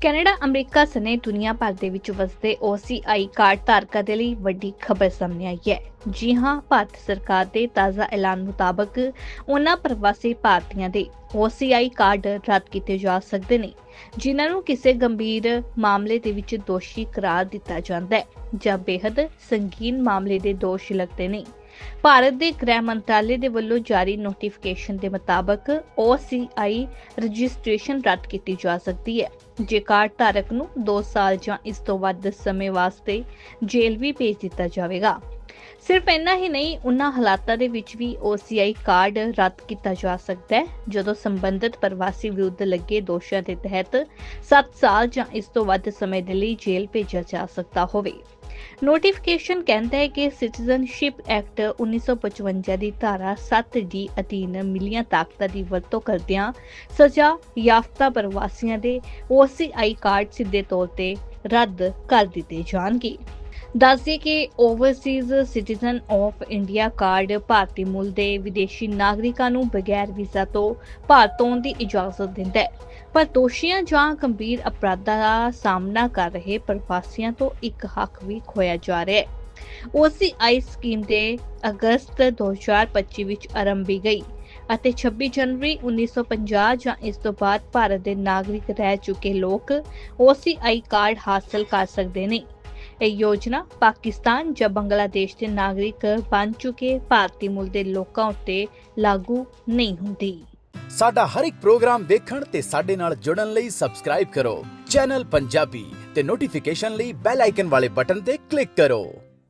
Canada, America ਸਣੇ ਦੁਨੀਆ ਭਰ ਦੇ ਵਿੱਚ ਵਸਦੇ OCI ਕਾਰਡ ਧਾਰਕਾਂ ਦੇ ਲਈ ਵੱਡੀ ਖਬਰ ਸਾਹਮਣੇ ਆਈ ਹੈ। ਜੀ ਹਾਂ, ਭਾਰਤ ਸਰਕਾਰ ਦੇ ਤਾਜ਼ਾ ਐਲਾਨ ਮੁਤਾਬਕ ਉਹਨਾਂ ਪ੍ਰਵਾਸੀ ਭਾਰਤੀਆਂ ਦੇ OCI ਕਾਰਡ ਰੱਦ ਕੀਤੇ ਜਾ ਸਕਦੇ ਨੇ, ਜਿਨ੍ਹਾਂ ਨੂੰ ਕਿਸੇ ਗੰਭੀਰ ਮਾਮਲੇ ਦੇ ਵਿੱਚ ਦੋਸ਼ੀ ਕਰਾਰ ਦਿੱਤਾ ਜਾਂਦਾ ਹੈ ਜਾਂ ਬੇहद ਸੰਗੀਨ ਮਾਮਲੇ ਦੇ ਦੋਸ਼ ਲੱਗਦੇ ਨੇ। ਭਾਰਤ ਦੇ ਗ੍ਰਹਿ ਮੰਤਰਾਲੇ ਦੇ ਵੱਲੋਂ ਜਾਰੀ ਨੋਟੀਫਿਕੇਸ਼ਨ ਦੇ ਮੁਤਾਬਕ OCI ਰਜਿਸਟ੍ਰੇਸ਼ਨ ਰੱਦ ਕੀਤੀ ਜਾ ਸਕਦੀ ਹੈ। ਜੇ ਕਾਰਡ ਧਾਰਕ ਨੂੰ 2 ਸਾਲ ਜਾਂ ਇਸ ਤੋਂ ਵੱਧ ਸਮੇਂ ਵਾਸਤੇ ਜੇਲ੍ਹ ਵੀ ਭੇਜ ਦਿੱਤਾ ਜਾਵੇਗਾ। ਸਿਰਫ ਇੰਨਾ ਹੀ ਨਹੀਂ, ਉਨ੍ਹਾਂ ਹਾਲਾਤਾਂ ਦੇ ਵਿੱਚ ਵੀ OCI ਕਾਰਡ ਰੱਦ ਕੀਤਾ ਜਾ ਸਕਦਾ ਹੈ, ਜਦੋਂ ਸੰਬੰਧਿਤ ਪ੍ਰਵਾਸੀ ਵਿਰੁੱਧ ਲੱਗੇ ਦੋਸ਼ਾਂ ਦੇ ਤਹਿਤ 7 ਸਾਲ ਜਾਂ ਇਸ ਤੋਂ ਵੱਧ ਸਮੇਂ ਦੇ ਲਈ ਜੇਲ੍ਹ ਭੇਜਿਆ ਜਾ ਸਕਦਾ ਹੋਵੇ। ਨੋਟੀਫਿਕੇਸ਼ਨ ਕਹਿੰਦਾ ਹੈ ਕਿ ਸਿਟੀਜ਼ਨਸ਼ਿਪ ਐਕਟ 1955 ਦੀ ਧਾਰਾ 7D ਅਧੀਨ ਮਿਲੀਆਂ ਤਾਕਤਾਂ ਦੀ ਵਰਤੋਂ ਕਰਦਿਆਂ ਸਜ਼ਾ ਯਾਫਤਾ ਪ੍ਰਵਾਸੀਆਂ ਦੇ OCI ਕਾਰਡ ਸਿੱਧੇ ਤੌਰ ਤੇ ਰੱਦ ਕਰ ਦਿੱਤੇ ਜਾਣਗੇ। ਦੱਸਦੇ ਕਿ overseas citizen of India card ਭਾਰਤੀ ਮੂਲ ਦੇ ਵਿਦੇਸ਼ੀ ਨਾਗਰਿਕਾਂ ਨੂੰ ਬਗੈਰ ਵੀਜ਼ਾ ਤੋਂ ਭਾਰਤ ਆਉਣ ਦੀ ਇਜਾਜ਼ਤ ਦਿੰਦਾ ਹੈ। ਪਰ ਦੋਸ਼ੀਆਂ ਜਾਂ ਗੰਭੀਰ ਅਪਰਾਧਾਂ ਦਾ ਸਾਹਮਣਾ ਕਰ ਰਹੇ ਪ੍ਰਵਾਸੀਆਂ ਤੋਂ ਇੱਕ ਹੱਕ ਵੀ ਖੋਇਆ ਜਾ ਰਿਹਾ ਹੈ। OCI ਸਕੀਮ ਦੇ ਅਗਸਤ 2025 ਵਿੱਚ ਆਰੰਭੀ ਗਈ ਅਤੇ 26 ਜਨਵਰੀ 1950 ਜਾਂ ਇਸ ਤੋਂ ਬਾਅਦ ਭਾਰਤ ਦੇ ਨਾਗਰਿਕ ਰਹਿ ਚੁੱਕੇ ਲੋਕ OCI ਕਾਰਡ ਹਾਸਲ ਕਰ ਸਕਦੇ ਨੇ। ਇਹ ਯੋਜਨਾ ਪਾਕਿਸਤਾਨ ਜਾਂ ਬੰਗਲਾਦੇਸ਼ ਦੇ ਨਾਗਰਿਕ ਬਣ ਚੁੱਕੇ ਭਾਰਤੀ ਮੂਲ ਦੇ ਲੋਕਾਂ ਉੱਤੇ ਲਾਗੂ ਨਹੀਂ ਹੁੰਦੀ। ਸਾਡਾ ਹਰ ਇੱਕ ਪ੍ਰੋਗਰਾਮ ਦੇਖਣ ਤੇ ਸਾਡੇ ਨਾਲ ਜੁੜਨ ਲਈ ਸਬਸਕ੍ਰਾਈਬ ਕਰੋ। ਚੈਨਲ ਪੰਜਾਬੀ ਤੇ ਨੋਟੀਫਿਕੇਸ਼ਨ ਲਈ ਬੈਲ ਆਈਕਨ ਵਾਲੇ ਬਟਨ ਤੇ ਕਲਿੱਕ ਕਰੋ।